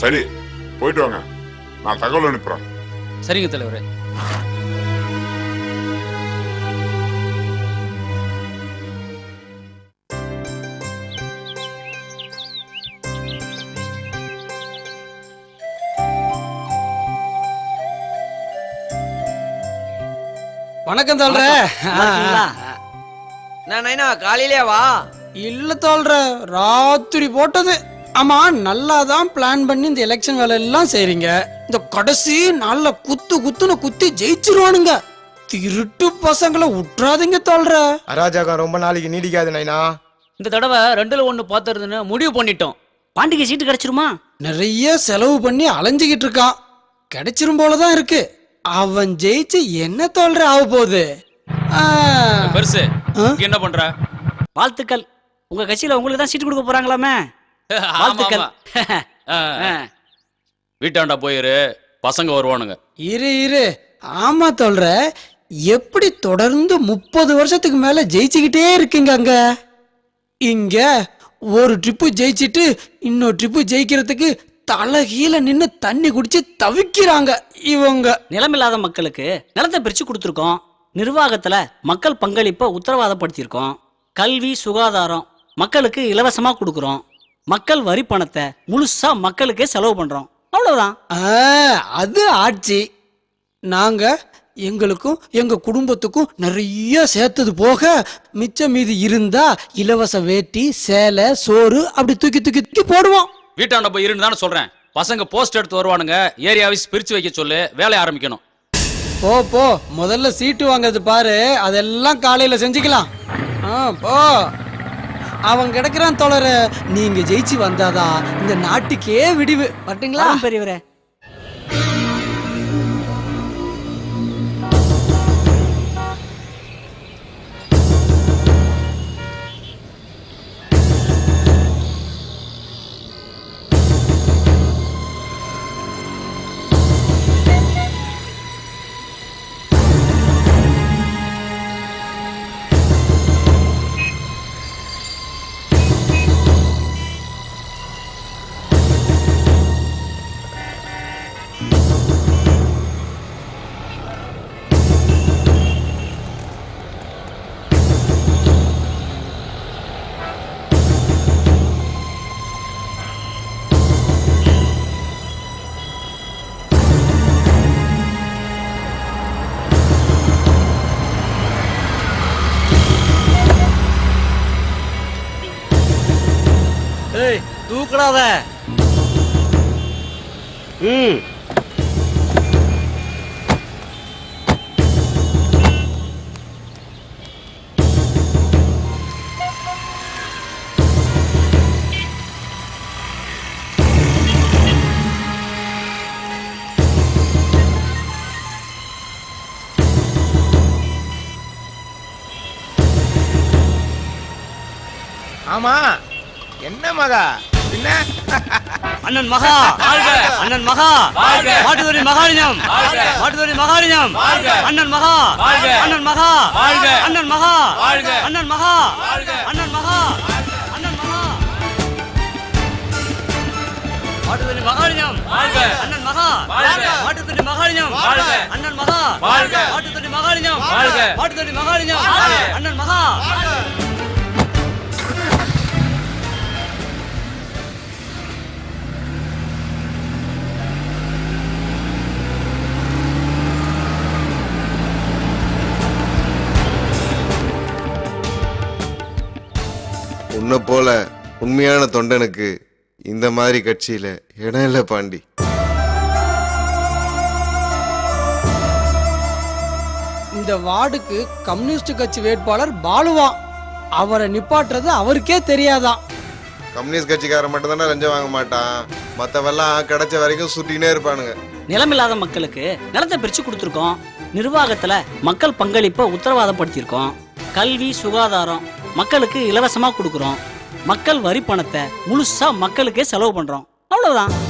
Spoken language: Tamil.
சரி போயிட்டு வாங்க. நான் தகவல் அனுப்புறேன். சரிங்க தலைவரே. வணக்கம் தோல்ற இருக்கீங்களா? நான் நைனா காலையிலே வா? இல்ல தோல்ற ராத்திரி போட்டது. ஆமா நல்லா தான் பிளான் பண்ணி இந்த எலெக்ஷன் வேலை எல்லாம் செய்றீங்க. இந்த கடைசி நாள்ல குத்து குத்துன்னு குத்தி ஜெயிச்சிருவானுங்க. திருட்டு பசங்களை விட்டுறாதீங்க தோல்ற. அராஜகம் ரொம்ப நாளைக்கு நீடிக்காது நைனா. இந்த தடவை ரெண்டுல ஒண்ணு பாத்துறதுன்னு முடிவு பண்ணிட்டோம். பாண்டிகை சீட்டு கிடைச்சிருமா? நிறைய செலவு பண்ணி அலைஞ்சுகிட்டு இருக்கான். கிடைச்சிரும் போலதான் இருக்கு. அவன் ஜெயிச்சு என்ன தோல்ற ஆக போகுது? ஆ, பெருசு? இங்க என்ன பண்ற? வாழ்த்துக்கள். உங்க கட்சியில உங்களுக்கு தான் சீட்டு கொடுக்க போறாங்களாமே? வாழ்த்துக்கள். வீட்டாண்டா போயிரு பசங்க வருவானுங்க. இரு இரு. ஆமா தோல்ற எப்படி தொடர்ந்து முப்பது வருஷத்துக்கு மேல ஜெயிச்சுக்கிட்டே இருக்கீங்க அங்க? இங்க ஒரு ட்ரிப்பு ஜெயிச்சிட்டு இன்னொரு ட்ரிப்பு ஜெயிக்கிறதுக்கு தலகீழ நின்னு தண்ணி குடிச்சு தவிக்கிறாங்க இவங்க. நிலமில்லாத மக்களுக்கு நிலத்தை பிரிச்சு கொடுத்துருக்கோம். நிர்வாகத்துல மக்கள் பங்களிப்பை உத்தரவாதப்படுத்தியிருக்கோம். கல்வி சுகாதாரம் மக்களுக்கு இலவசமா கொடுக்குறோம். மக்கள் வரி பணத்தை முழுசா மக்களுக்கே செலவு பண்றோம். அவ்வளவுதான். அது ஆட்சி. நாங்க எங்களுக்கும் எங்க குடும்பத்துக்கும் நிறைய சேர்த்தது போக மிச்சம் மீதி இருந்தா இலவச வேட்டி சேலை சோறு அப்படி தூக்கி தூக்கி தூக்கி போடுவோம். வீட்டாண்ட போய் இருன்னு தானே சொல்றேன். பசங்க போஸ்ட் எடுத்து வருவானுங்க. ஏரியா ஆபீஸ் பிரிச்சு வைக்க சொல்லு. வேலைய ஆரம்பிக்கணும். போ போ. முதல்ல சீட்டு வாங்குறது பாரு. அதெல்லாம் காலையில செஞ்சுக்கலாம். ஆ போ. அவன் கிடக்குறான் தோழர. நீங்க ஜெயிச்சு வந்தாதான் இந்த நாட்டுக்கே விடிவு. வரட்டுங்களா? பெரியவரே. ஏய் தூக்கடாத. ம். ஆமா. என்ன மகா என்ன அண்ணன் மகா அண்ணன் மகா மாட்டுதுறை மகாலிங்கம் மாட்டுதுறை மகாலிங்கம் அண்ணன் மகா அண்ணன் மகா அண்ணன் மகா அண்ணன் மகா அண்ணன் மகா அண்ணன் மகா மாட்டுதுறை மகாலிங்கம் அண்ணன் மகா மாட்டுதுறை மகாலிங்கம் அண்ணன் மகா மாட்டுதுறை மகாலிங்கம் மாட்டுதுறை மகாலிங்கம் அண்ணன் மகா உன்னை போல உண்மையான தொண்டனுக்கு இந்த மாதிரி கட்சியில இடம் இல்லை பாண்டி. இந்த வார்டுக்கு கம்யூனிஸ்ட் கட்சி வேட்பாளர் பாலுவான் அவரை நிப்பாட்டுறது அவருக்கே தெரியாதான் கம்யூனிஸ்ட் கட்சிக்காரன் மட்டும் தானே லஞ்சம் வாங்க மாட்டான். மற்றவெல்லாம் கிடைச்ச வரைக்கும் சுட்டினே இருப்பானுங்க. நிலமில்லாத மக்களுக்கு நிலத்தை பிரிச்சு கொடுத்துருக்கோம். நிர்வாகத்துல மக்கள் பங்களிப்பை உத்தரவாதப்படுத்தியிருக்கோம். கல்வி சுகாதாரம் மக்களுக்கு இலவசமாக கொடுக்குறோம். மக்கள் வரி பணத்தை முழுசாக மக்களுக்கே செலவு பண்ணுறோம் அவ்வளோதான்